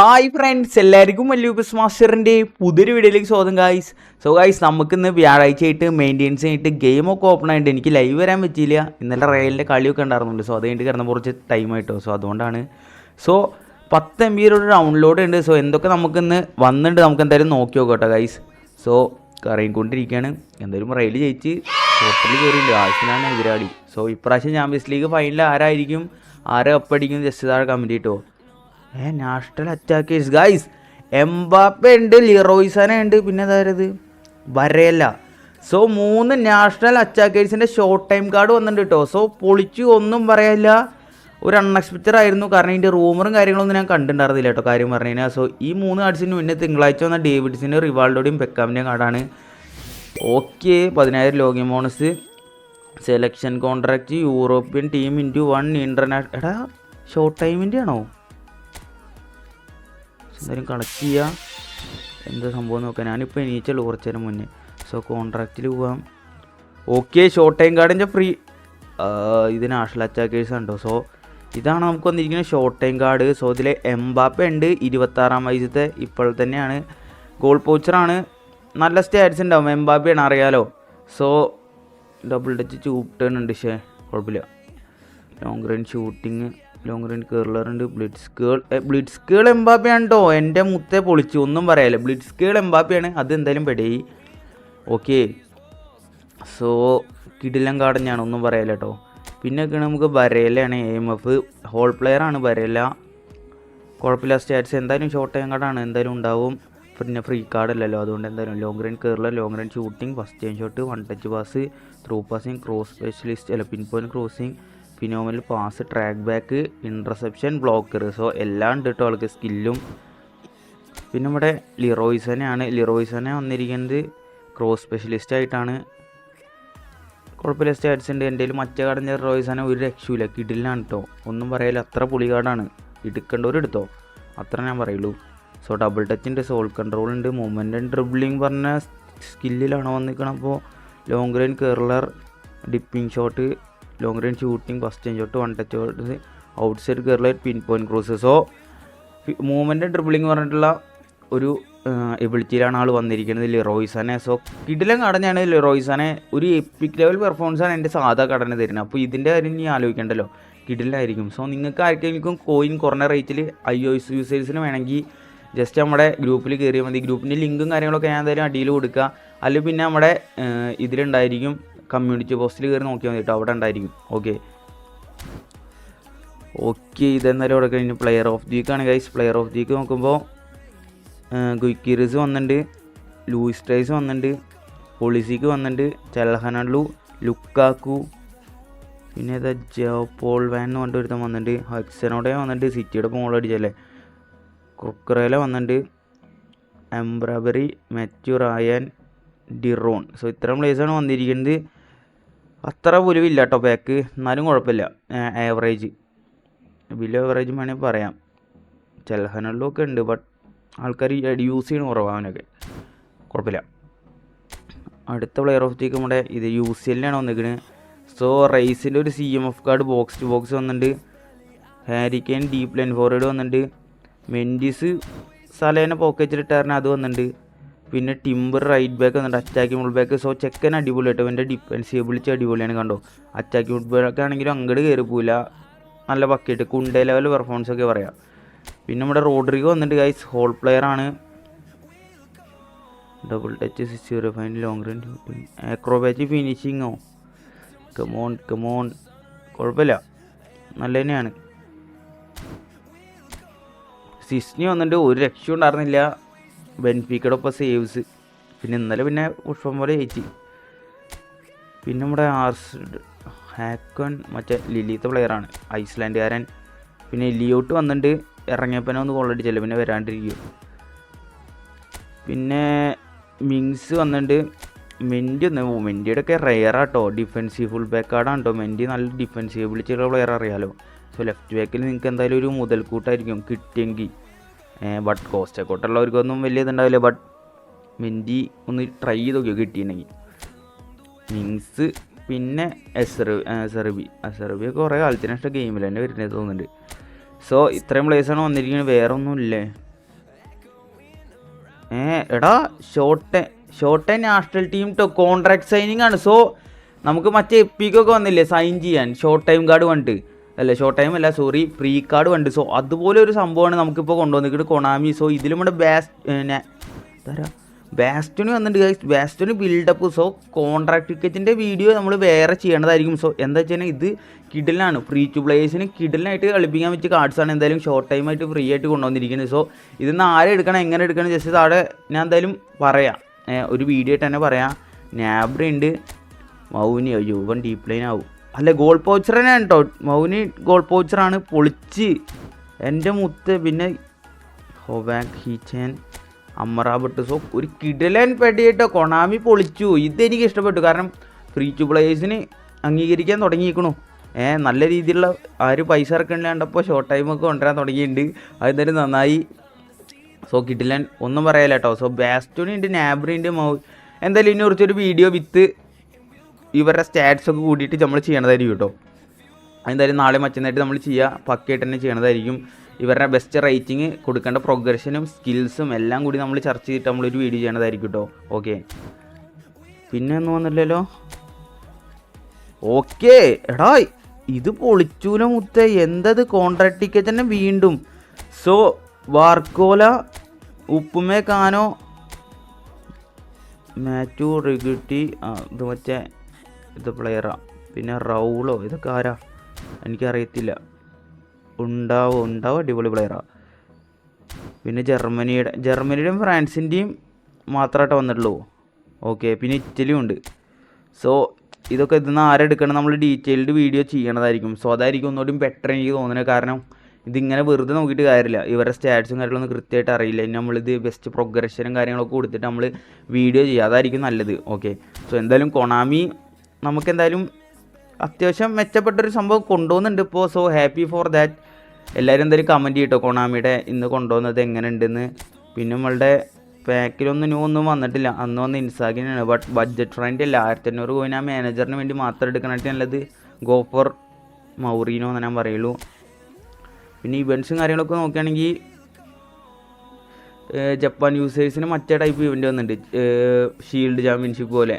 Hi friends എല്ലാവർക്കും മല്ലൂബസ് മാസ്റ്ററിന്റെ പുതിയൊരു വീഡിയോയിലേക്ക് സ്വാഗതം ഗായ്സ് സോ ഗായ്സ് നമുക്കിന്ന് വ്യാഴാഴ്ച ആയിട്ട് മെയിന്റെയിൻസ് ആയിട്ട് ഗെയിമൊക്കെ ഓപ്പൺ ആയിട്ട് എനിക്ക് ലൈവ് വരാൻ പറ്റിയില്ല. ഇന്നലെ റയലിന്റെ കളിയൊക്കെ ഉണ്ടായിരുന്നു സോ അത് കഴിഞ്ഞിട്ട് കിടന്ന കുറച്ച് ടൈം ആയിട്ടോ. സോ അതുകൊണ്ടാണ്. സോ പത്ത് എം ബിയുടെ ഡൗൺലോഡ് ഉണ്ട്. സോ എന്തൊക്കെ നമുക്കിന്ന് വന്നിട്ടുണ്ട് നമുക്ക് എന്തായാലും നോക്കി നോക്കട്ടോ കേട്ടോ ഗൈസ് സോ കറങ്ങിക്കൊണ്ടിരിക്കുകയാണ് എന്തായാലും റയൽ ജയിച്ച് ടോട്ടലി കയറിയിട്ടുണ്ട്. ആവശ്യത്തിനാണ് എതിരാളി. സോ ഇപ്രാവശ്യം ചാമ്പ്യൻസ് ലീഗ് ഫൈനൽ ആരായിരിക്കും? ആരെ കപ്പടിക്കും ജസ്റ്റ് താഴെ കമന്റ് ചെയ്തോ ഏ നാഷണൽ അറ്റാക്കേഴ്സ് ഗൈസ് എംബാപ്പ ഉണ്ട് ലിറോയ്സന ഉണ്ട്. പിന്നെ അതായത് വരയല്ല സോ മൂന്ന് നാഷണൽ അറ്റാക്കേഴ്സിന്റെ ഷോർട്ട് ടൈം കാർഡ് വന്നിട്ടുണ്ട് കേട്ടോ സോ പൊളിച്ചു ഒന്നും പറയാനില്ല ഒരു അൺഎക്സ്പെക്റ്റഡ് ആയിരുന്നു. കാരണം ഇതിന്റെ റൂമറും കാര്യങ്ങളൊന്നും ഞാൻ കണ്ടിട്ടുണ്ടായിരുന്നില്ല കേട്ടോ കാര്യം പറഞ്ഞു കഴിഞ്ഞാൽ സോ ഈ മൂന്ന് കാർഡ്സിന് മുന്നേ തിങ്കളാഴ്ച വന്ന ഡേവിഡ്സിന്റെ റിവാൾഡോടെയും ബെക്കാമിന്റെയും കാർഡാണ്. ഓക്കെ പതിനായിരം login bonus selection contract European team into one international എടാ ഷോർട്ട് ടൈമിന്റെ ആണോ എന്തായാലും കണക്ട് ചെയ്യുക എന്താ സംഭവം നോക്കാം. ഞാനിപ്പോൾ എണീച്ചുള്ളൂ കുറച്ച് നേരം മുന്നേ സോ കോൺട്രാക്റ്റിൽ പോവാം. ഓക്കെ ഷോർട്ട് ടൈം കാർഡിന്റെ ഫ്രീ ഇത് നാഷണൽ അറ്റാക്കേഴ്സ് ഉണ്ടോ? സോ ഇതാണ് നമുക്ക് വന്നിരിക്കുന്ന ഷോർട്ട് ടൈം കാർഡ് സോ ഇതിൽ എംബാപ്പ ഉണ്ട്. ഇരുപത്താറാം വയസ്സത്തെ. ഇപ്പോൾ തന്നെയാണ്. ഗോൾ പോച്ചറാണ് നല്ല സ്റ്റാറ്റ്സ് ഉണ്ടാവും. എംബാപ്പയാണ് അറിയാലോ? സോ ഡബിൾ ടച്ച് ചൂട്ടേണുണ്ട് പക്ഷേ. കുഴപ്പമില്ല. Long run shooting long range curler ഉണ്ട്. ബ്ലിഡ്സ് കേൾ ബ്ലിഡ്സ് കേൾ എംബാപ്പയാണ് കേട്ടോ എന്റെ മുത്തെ പൊളിച്ചു. ഒന്നും പറയാല്ല. ബ്ലിഡ്സ് കേൾ എംബാപ്പയാണ്. അത് എന്തായാലും പെടി. ഓക്കെ സോ കിടിലം കാടഞ്ഞാണ് ഒന്നും പറയാല്ല കേട്ടോ പിന്നെയൊക്കെ നമുക്ക് ബരേലയാണ് എ എഫ് ഹോൾ പ്ലെയർ ആണ് ബരേല കുഴപ്പമില്ല. സ്റ്റാറ്റ്സ് എന്തായാലും ഷോർട്ട് ടൈം കാർഡാണ് എന്തായാലും ഉണ്ടാവും. പിന്നെ ഫ്രീ കാർഡ് അല്ലല്ലോ. അതുകൊണ്ട് എന്തായാലും ലോങ് റേഞ്ച് കയറില്ല long range shooting first time shot one touch pass through passing cross specialist അല്ല pin point crossing phenomenal pass track back interception blocker so എല്ലാം ഉണ്ട് ആൾക്ക് സ്കില്ലും പിന്നെ നമ്മുടെ ലിറോയ്സനെയാണ്. ലിറോയ്സനെ വന്നിരിക്കുന്നത് ക്രോസ് സ്പെഷ്യലിസ്റ്റ് ആയിട്ടാണ്. കുഴപ്പമില്ല സ്റ്റാറ്റ്സ് ഉണ്ട്. എന്റെ മറ്റേ കടഞ്ഞ റോയ്സനെ ഒരു രക്ഷയില്ല കിടിലാണ് കേട്ടോ ഒന്നും പറയില്ല അത്ര പുളി കാർഡാണ് എടുക്കേണ്ടവരെടുത്തോ അത്ര ഞാൻ പറയുള്ളൂ. സോ ഡബിൾ ടച്ച് ഉണ്ട് സോൾ കൺട്രോൾ ഉണ്ട് മൂവ്മെന്റ് ആൻഡ് ഡ്രിബ്ലിംഗ് പറഞ്ഞ സ്കില്ലിലാണോ വന്നിരിക്കണം അപ്പോൾ long range curler dipping shot long range shooting first change തൊട്ട് one touch shot outside കയറിലായിട്ട് pin point cross so movement dribbling പറഞ്ഞിട്ടുള്ള ഒരു എബിലിറ്റിയിലാണ് ആൾ വന്നിരിക്കുന്നത് ലിറോയ്സനെ സോ കിടിലം കടഞ്ഞാണ് ലിറോയ്സനെ ഒരു എപ്പിക് ലെവൽ പെർഫോമൻസാണ് എന്റെ സാധാ കടന തരുന്നത്. അപ്പോൾ ഇതിന്റെ കാര്യം നീ ആലോചിക്കേണ്ടല്ലോ. കിടിലായിരിക്കും. സോ നിങ്ങൾക്ക് ആർക്കെങ്കിലും കോയിൻ കുറഞ്ഞ റേറ്റിൽ ഐ ഒ എസ് യൂസേഴ്സിന് വേണമെങ്കിൽ ജസ്റ്റ് നമ്മുടെ ഗ്രൂപ്പിൽ കയറിയാൽ മതി. ഗ്രൂപ്പിന്റെ ലിങ്കും കാര്യങ്ങളൊക്കെ ഞാൻ എന്തായാലും അടിയിൽ കൊടുക്കുക അല്ലെങ്കിൽ പിന്നെ നമ്മുടെ ഇതിലുണ്ടായിരിക്കും കമ്മ്യൂണിറ്റി പോസ്റ്റിൽ കയറി നോക്കിയാൽ മതി കേട്ടോ. അവിടെ ഉണ്ടായിരിക്കും. ഓക്കെ ഓക്കെ ഇതെന്നാലും അവിടെ കഴിഞ്ഞ്? Player of the വീക്കാണ് guys player of the week നോക്കുമ്പോൾ ഗുയ്ക്കിറിസ് വന്നിട്ടുണ്ട് ലൂയിസ് ട്രൈസ് വന്നിട്ടുണ്ട് പോളിസിക്ക് വന്നിട്ടുണ്ട് ചെൽഹനള്ളു ലുക്കാക്കു പിന്നെ ഏതാ? ജോപോൾ വാൻ എന്ന് പറഞ്ഞിട്ട് ഒരുത്തം വന്നിട്ടുണ്ട് ഹക്സനോടെ വന്നിട്ട് സിറ്റിയുടെ മോൾ അടിച്ചല്ലേ കുക്കറേല വന്നിട്ടുണ്ട് എംബ്രബറി മെത്യു റായൻ ഡിറോൺ സോ ഇത്രയും പ്ലേസാണ് വന്നിരിക്കുന്നത്. അത്ര പുലുവില്ല കേട്ടോ ബാക്ക് എന്നാലും കുഴപ്പമില്ല. ആവറേജ് ബിലോ ആവറേജ് വേണമെങ്കിൽ പറയാം. ചെൽഹനള്ളും ഒക്കെ ഉണ്ട് ബട്ട് ആൾക്കാർ യൂസ് ചെയ്യണ കുറവാനൊക്കെ കുഴപ്പമില്ല. അടുത്ത പ്ലെയർ ഓഫ് ദിക്ക് നമ്മുടെ ഇത് യു സി എല്ലിനാണ് വന്നിരിക്കുന്നത് സോ റൈസിന്റെ ഒരു C M F card box to box വന്നിട്ടുണ്ട്. Harry Kane deep line forward വന്നിട്ടുണ്ട്. മെൻഡിസ് സലേനെ പോക്കറ്റിൽ ഇട്ടാറിന് അത് വന്നിട്ടുണ്ട്. പിന്നെ ടിംബർ റൈറ്റ് ബാക്ക് വന്നിട്ടുണ്ട് അറ്റാക്കി മുൾ ബാക്ക് സോ ചെക്കൻ അടിപൊളി കേട്ടോ. എന്റെ ഡിഫൻസ് എബിളിച്ച് അടിപൊളിയാണ് കണ്ടോ. അറ്റാക്കി മുൾ ബാക്ക് ആണെങ്കിലും അങ്ങോട്ട് കയറി പോയില്ല നല്ല പക്കിയിട്ട് കുണ്ടേ ലെവൽ പെർഫോമൻസ് ഒക്കെ പറയാം. പിന്നെ നമ്മുടെ റോഡ്രിഗോ വന്നിട്ട് ഗൈസ് ഹോൾ പ്ലെയർ ആണ്. Double touch zero fine long run shooting acrobat ഫിനിഷിങ്ങോ come on come on കുഴപ്പമില്ല. നല്ല തന്നെയാണ്. സിസ്നി വന്നിട്ട് ഒരു രക്ഷയും ഉണ്ടായിരുന്നില്ല. ബെൻഫിക്കയുടെ ഒപ്പം സേവ്സ് പിന്നെ ഇന്നലെ പിന്നെ പുഷ്പം പോലെ ജയിച്ച്. പിന്നെ നമ്മുടെ ആർസ് ഹാക്കൺ മറ്റേ ലിലീത്ത പ്ലെയറാണ് ഐസ്ലാൻഡുകാരൻ. പിന്നെ ലിയോട്ട് വന്നിട്ട് ഇറങ്ങിയപ്പനെ ഒന്ന് കൊള്ളടിച്ചല്ലോ പിന്നെ വരാണ്ടിരിക്കും പിന്നെ മിങ്സ് വന്നിട്ട് മെൻഡി ഒന്ന് മെൻഡിയുടെ ഒക്കെ റെയറാട്ടോ ഡിഫെൻസീവ് ഫുൾ ബാക്ക് ആടാ കേട്ടോ മെൻഡി നല്ല ഡിഫെൻസീവ് വിളിച്ചുള്ള പ്ലെയർ അറിയാലോ. സോ ലെഫ്റ്റ് ബാക്കിൽ നിങ്ങൾക്ക് എന്തായാലും ഒരു മുതൽക്കൂട്ടായിരിക്കും. കിട്ടിയെങ്കിൽ. ബട്ട് കോസ്റ്റ് കോട്ടുള്ളവർക്കൊന്നും വലിയ ഇതുണ്ടാവില്ല ബട്ട് മിന്റി ഒന്ന് ട്രൈ ചെയ്ത് നോക്കിയോ കിട്ടിയിട്ടുണ്ടെങ്കിൽ മിങ്സ് പിന്നെ എസറ് സെർബി സെർബി കുറേ കാലത്തിന് ഇഷ്ടം ഗെയിമിൽ തന്നെ വരുന്നത് തോന്നുന്നുണ്ട്. സോ ഇത്രയും പ്ലേസാണ് വന്നിരിക്കുന്നത് വേറെ ഒന്നും ഇല്ലേ ഏ എടാ short short national team to contract signing ആണ്. സോ നമുക്ക് മറ്റേ എപ്പിക്കൊക്കെ വന്നില്ലേ? സൈൻ ചെയ്യാൻ ഷോർട്ട് ടൈം കാർഡ് വന്നിട്ട്. അല്ല ഷോർട്ട് ടൈം അല്ല സോറി ഫ്രീ കാർഡ് വണ്ടി. സോ അതുപോലെ ഒരു സംഭവമാണ് നമുക്കിപ്പോൾ കൊണ്ടുവന്നിട്ട് കൊണാമി സോ ഇതിലും നമ്മുടെ ബാസ്റ്റ് എന്താ ബാസ്റ്റോണി വന്നിട്ട് guys Bastoni build up so contract ടിക്കറ്റിന്റെ video നമ്മൾ വേറെ ചെയ്യേണ്ടതായിരിക്കും. സോ എന്താ വെച്ചാൽ ഇത് കിഡിലാണ് ഫ്രീ ടു പ്ലേയേഴ്സിന് കിഡിലായിട്ട് കളിപ്പിക്കാൻ പറ്റിയ കാർഡ്സാണ് എന്തായാലും ഷോർട്ട് ടൈം ആയിട്ട് ഫ്രീ ആയിട്ട് കൊണ്ടുവന്നിരിക്കുന്നത്. സോ ഇതിന്ന് ആരെ എടുക്കണം എങ്ങനെ എടുക്കണം ജസ്റ്റ് താഴെ ഞാൻ എന്തായാലും പറയാം. ഒരു വീഡിയോ ആയിട്ട് തന്നെ പറയാം. നാബ്ര ഉണ്ട്. മൗനി അയ്യോ ഇവൻ ഡീപ് ലൈൻ ആവും അല്ല ഗോൾ പോച്ചർ തന്നെയാണ് കേട്ടോ മൗനി ഗോൾ പോച്ചറാണ് പൊളിച്ച്. എന്റെ മുത്ത് പിന്നെ ഹൊവാക് ഹീച്ചൻ അമ്മറാബട്ട് സോ ഒരു കിടലൻ പെടിയിട്ടോ കൊണാമി പൊളിച്ചു. ഇതെനിക്ക് ഇഷ്ടപ്പെട്ടു. കാരണം ഫ്രീ ടു പ്ലേയേഴ്സിന് അംഗീകരിക്കാൻ തുടങ്ങിയിരിക്കണു. ഏ നല്ല രീതിയിലുള്ള ആരും പൈസ ഇറക്കണില്ലാണ്ടപ്പോൾ ഷോർട്ട് ടൈമൊക്കെ കൊണ്ടുവരാൻ തുടങ്ങിയിട്ടുണ്ട്. അതെന്തായാലും നന്നായി. സോ കിടിലൻ ഒന്നും പറയാല്ല കേട്ടോ സോ ബാസ്റ്റോണി ഉണ്ട് നാബ്രി ഉണ്ട് മൗ എന്തായാലും ഇതിനെ കുറിച്ചൊരു വീഡിയോ വിത്ത് ഇവരുടെ സ്റ്റാറ്റ്സ് ഒക്കെ കൂടിയിട്ട് നമ്മൾ ചെയ്യണതായിരിക്കും കേട്ടോ എന്തായാലും നാളെ മറ്റന്നായിട്ട് നമ്മൾ ചെയ്യുക പക്കയായിട്ട് തന്നെ ചെയ്യണതായിരിക്കും. ഇവരുടെ ബെസ്റ്റ് റേറ്റിംഗ് കൊടുക്കേണ്ട പ്രോഗ്രഷനും സ്കിൽസും എല്ലാം കൂടി നമ്മൾ ചർച്ച ചെയ്തിട്ട് നമ്മളൊരു വീഡിയോ ചെയ്യണതായിരിക്കും കേട്ടോ ഓക്കെ പിന്നെ ഒന്നും വന്നില്ലല്ലോ? ഓക്കെ എടാ ഇത് പൊളിച്ചൂല മുത്ത. എന്തത് കോൺട്രാക്ട് ടിക്കറ്റ് തന്നെ വീണ്ടും? സോ വാർക്കോല ഉപ്പുമേ കാനോ മാറ്റു റിഗുട്ടി ഇത് മറ്റേ ഇത് പ്ലെയറാണ് പിന്നെ റൗളോ ഇതൊക്കെ ആരാ? എനിക്കറിയത്തില്ല. ഉണ്ടാവോ? ഉണ്ടാവോ? അടിപൊളി പ്ലെയറാണ് പിന്നെ ജർമ്മനിയുടെ ജർമ്മനിയുടെയും ഫ്രാൻസിന്റെയും മാത്രമായിട്ട് വന്നിട്ടുള്ളൂ. ഓക്കെ പിന്നെ ഇറ്റലിയും ഉണ്ട്. സോ ഇതൊക്കെ ഇതിൽ നിന്ന് ആരെടുക്കണം നമ്മൾ ഡീറ്റെയിൽഡ് വീഡിയോ ചെയ്യണതായിരിക്കും. സോ അതായിരിക്കും ഒന്നുകൂടി ബെറ്റർ എനിക്ക് തോന്നുന്നത്. കാരണം ഇതിങ്ങനെ വെറുതെ നോക്കിയിട്ട് കാര്യമില്ല. ഇവരുടെ സ്റ്റാറ്റ്സും കാര്യങ്ങളൊന്നും കൃത്യമായിട്ട് അറിയില്ല. ഇനി നമ്മളിത് ബെസ്റ്റ് പ്രോഗ്രഷനും കാര്യങ്ങളൊക്കെ കൊടുത്തിട്ട് നമ്മൾ വീഡിയോ ചെയ്യുക. അതായിരിക്കും നല്ലത്. ഓക്കെ സോ എന്തായാലും കൊണാമി നമുക്ക് എന്തായാലും അത്യാവശ്യം മെച്ചപ്പെട്ടൊരു സംഭവം കൊണ്ടുപോകുന്നുണ്ട് ഇപ്പോൾ സോ ഹാപ്പി ഫോർ ദാറ്റ് എല്ലാവരും എന്തായാലും കമന്റ് ചെയ്യട്ടോ. കൊണാമിയുടെ ഇന്ന് കൊണ്ടുപോകുന്നത് എങ്ങനെയുണ്ടെന്ന്. പിന്നെ നമ്മളുടെ പാക്കിലൊന്നും ന്യൂ ഒന്നും വന്നിട്ടില്ല. അന്ന് വന്ന് ഇൻസാഗിനാണ്. ബട്ട് ബഡ്ജറ്റ് ഫ്രണ്ട് അല്ല? ആയിരത്തി അഞ്ഞൂറ് കോയിൻ ആ മാനേജറിന് വേണ്ടി മാത്രം എടുക്കാനായിട്ട് നല്ലത് ഗോഫർ മൗറീനോ എന്ന് ഞാൻ പറയുള്ളൂ. പിന്നെ ഇവൻസും കാര്യങ്ങളൊക്കെ നോക്കുകയാണെങ്കിൽ ജപ്പാൻ യൂസേഴ്സിന് മറ്റേ ടൈപ്പ് ഇവന്റ് വന്നിട്ടുണ്ട്. ഷീൽഡ് ചാമ്പ്യൻഷിപ്പ് പോലെ.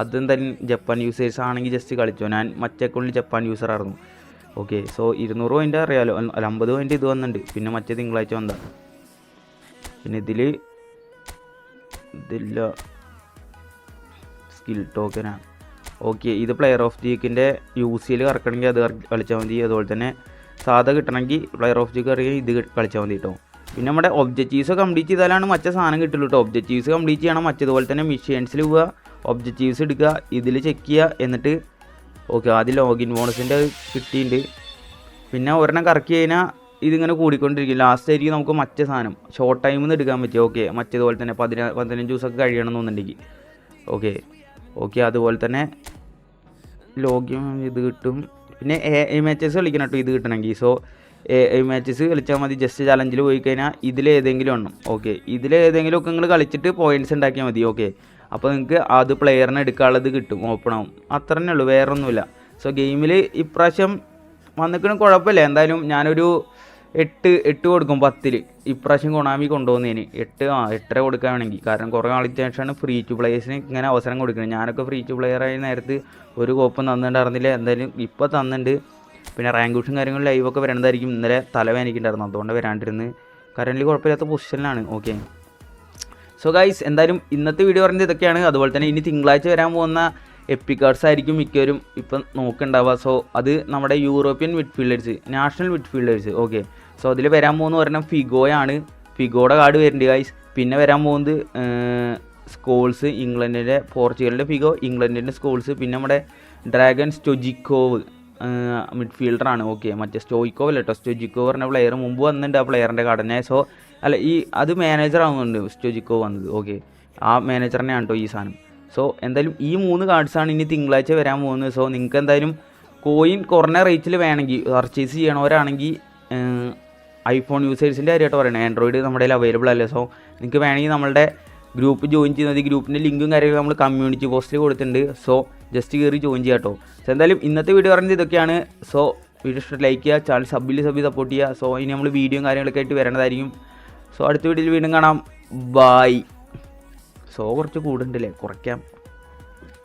അതെന്തായാലും ജപ്പാൻ യൂസേഴ്സ് ആണെങ്കിൽ ജസ്റ്റ് കളിച്ചോ. ഞാൻ മറ്റേ അക്കൗണ്ടിൽ ജപ്പാൻ യൂസർ ആയിരുന്നു. ഓക്കെ സോ ഇരുന്നൂറ് പോയിന്റ് അറിയാമല്ലോ അല്ല, അമ്പത് പോയിന്റ് ഇത് വന്നിട്ടുണ്ട്. പിന്നെ മറ്റേ തിങ്കളാഴ്ച വന്ന പിന്നെ ഇതിൽ ഇതില്ല. സ്കിൽ ടോക്കനാണ് ഓക്കെ ഇത് പ്ലെയർ ഓഫ് ദി വീക്കിന്റെ യു സിയിൽ കറക്കണമെങ്കിൽ അത് കളിച്ചാൽ മതി. അതുപോലെ തന്നെ സാധാ കിട്ടണമെങ്കിൽ പ്ലെയർ ഓഫ് ദി കറിയാൽ ഇത് കളിച്ചാൽ മതി കേട്ടോ പിന്നെ നമ്മുടെ ഒബ്ജക്റ്റീവ്സ് കംപ്ലീറ്റ് ചെയ്താലാണ് മറ്റേ സാധനം കിട്ടുള്ളൂ കേട്ടോ ഒബ്ജക്റ്റീവ്സ് കംപ്ലീറ്റ് ചെയ്യണം. മറ്റേതുപോലെ തന്നെ മിഷൻസിൽ പോവുക ഒബ്ജക്റ്റീവ്സ് എടുക്കുക ഇതിൽ ചെക്ക് ചെയ്യുക എന്നിട്ട് ഓക്കെ ആദ്യം ലോഗിൻ ബോണസിന്റെ കിട്ടിയിട്ടുണ്ട്. പിന്നെ ഒരെണ്ണം കറക്കി കഴിഞ്ഞാൽ ഇതിങ്ങനെ കൂടിക്കൊണ്ടിരിക്കും. ലാസ്റ്റ് ആയിരിക്കും നമുക്ക് മറ്റേ സാധനം. ഷോർട്ട് ടൈമിൽ നിന്ന് എടുക്കാൻ പറ്റും ഓക്കെ മറ്റേതുപോലെ തന്നെ പതിന പതിനഞ്ച് ദിവസമൊക്കെ കഴിയണം എന്നുണ്ടെങ്കിൽ ഓക്കെ ഓക്കെ അതുപോലെ തന്നെ ലോഗിൻ ഇത് കിട്ടും. പിന്നെ എ മാച്ചസ് കളിക്കണം കേട്ടോ ഇത് കിട്ടണമെങ്കിൽ. സോ എ മാച്ചസ് കളിച്ചാൽ മതി. ജസ്റ്റ് ചലഞ്ചിൽ പോയി കഴിഞ്ഞാൽ ഇതിലേതെങ്കിലും എണ്ണം ഓക്കെ ഇതിലേതെങ്കിലും ഒക്കെ നിങ്ങൾ കളിച്ചിട്ട് പോയിന്റ്സ് ഉണ്ടാക്കിയാൽ മതി ഓക്കെ അപ്പോൾ നിങ്ങൾക്ക് അത് പ്ലെയറിനെ എടുക്കാനുള്ളത് കിട്ടും ഓപ്പൺ ആവും. അത്ര തന്നെ ഉള്ളൂ വേറൊന്നുമില്ല. സോ ഗെയിമിൽ ഇപ്രാവശ്യം വന്നിക്കണ കുഴപ്പമില്ല. എന്തായാലും ഞാനൊരു എട്ട് എട്ട് കൊടുക്കും പത്തിൽ ഇപ്രാവശ്യം കൊണാമി കൊണ്ടുപോകുന്നതിന് എട്ട് ആ എട്ടര കൊടുക്കുകയാണെങ്കിൽ കാരണം കുറേ നാളിന് ശേഷമാണ് ഫ്രീ ടു പ്ലേയേഴ്സിന് ഇങ്ങനെ അവസരം കൊടുക്കുന്നത്. ഞാനൊക്കെ ഫ്രീ ടു പ്ലെയറായി നേരത്ത് ഒരു കോപ്പം തന്നിട്ടുണ്ടായിരുന്നില്ല. എന്തായാലും ഇപ്പോൾ തന്നിട്ടുണ്ട്. പിന്നെ റാങ്ക് പുഷും കാര്യങ്ങളും ലൈവൊക്കെ വരേണ്ടതായിരിക്കും. ഇന്നലെ തലവേദനിക്കുന്നുണ്ടായിരുന്നു. അതുകൊണ്ട് വരാണ്ടിരുന്ന്. കറന്റ് കുഴപ്പമില്ലാത്ത പൊസിഷനിലാണ് ഓക്കെ സോ ഗൈസ് എന്തായാലും ഇന്നത്തെ വീഡിയോ പറഞ്ഞത് ഇതൊക്കെയാണ്. അതുപോലെ തന്നെ ഇനി തിങ്കളാഴ്ച വരാൻ പോകുന്ന എപ്പിക്കാർഡ്സ് ആയിരിക്കും മിക്കവരും ഇപ്പം നോക്കുന്നുണ്ടാവുക സോ അത് നമ്മുടെ European midfielders national midfielders okay so അതിൽ വരാൻ പോകുന്ന ഒരെണ്ണം ഫിഗോയാണ് ഫിഗോയുടെ കാർഡ് വരുന്നുണ്ട് ഗൈസ് പിന്നെ വരാൻ പോകുന്നത് സ്കോൾസ് ഇംഗ്ലണ്ടിന്റെ പോർച്ചുഗലിന്റെ ഫിഗോ ഇംഗ്ലണ്ടിന്റെ സ്കോൾസ് പിന്നെ നമ്മുടെ ഡ്രാഗൺ സ്റ്റൊജിക്കോവ് മിഡ്ഫീൽഡറാണ് ഓക്കെ മറ്റേ സ്റ്റോയിക്കോവ് അല്ല കേട്ടോ സ്റ്റൊജിക്കോവ് പറഞ്ഞ പ്ലെയർ മുമ്പ് വന്നിട്ടുണ്ട് ആ പ്ലെയറിന്റെ ഘടന സോ അല്ല ഈ അത് മാനേജർ ആവുന്നുണ്ട് സ്റ്റോജിക്കോ വന്നത്. ഓക്കെ ആ മാനേജറിനെയാണ് കേട്ടോ ഈ സാധനം സോ എന്തായാലും ഈ മൂന്ന് കാർഡ്സാണ് ഇനി തിങ്കളാഴ്ച വരാൻ പോകുന്നത്. സോ നിങ്ങൾക്ക് എന്തായാലും കോയിൻ കുറഞ്ഞ റേറ്റിൽ വേണമെങ്കിൽ പർച്ചേസ് ചെയ്യണവരാണെങ്കിൽ ഐഫോൺ യൂസേഴ്സിന്റെ കാര്യമായിട്ട് പറയണേ. ആൻഡ്രോയിഡ് നമ്മുടെ കയ്യിൽ അവൈലബിൾ അല്ലേ? സോ നിങ്ങൾക്ക് വേണമെങ്കിൽ നമ്മളുടെ ഗ്രൂപ്പ് ജോയിൻ ചെയ്യുന്നത് ഈ ഗ്രൂപ്പിന്റെ ലിങ്കും കാര്യങ്ങളും നമ്മൾ കമ്മ്യൂണിറ്റി പോസ്റ്റിൽ കൊടുത്തിട്ടുണ്ട്. സോ ജസ്റ്റ് കയറി ജോയിൻ ചെയ്യാം കേട്ടോ സോ എന്തായാലും ഇന്നത്തെ വീഡിയോ പറഞ്ഞത് ഇതൊക്കെയാണ്. സോ വീഡിയോ ഇഷ്ടം ലൈക്ക് ചെയ്യുക ചാനൽ സബ്ബിൽ സബ്ബി സപ്പോർട്ട് ചെയ്യുക സോ ഇനി നമ്മൾ വീഡിയോയും കാര്യങ്ങളൊക്കെ ആയിട്ട് വരേണ്ടതായിരിക്കും സോ അടുത്ത വീഡിയോയിൽ വീണ്ടും കാണാം. ബായ് സോ കുറച്ച് കൂടുണ്ടല്ലേ കുറയ്ക്കാം.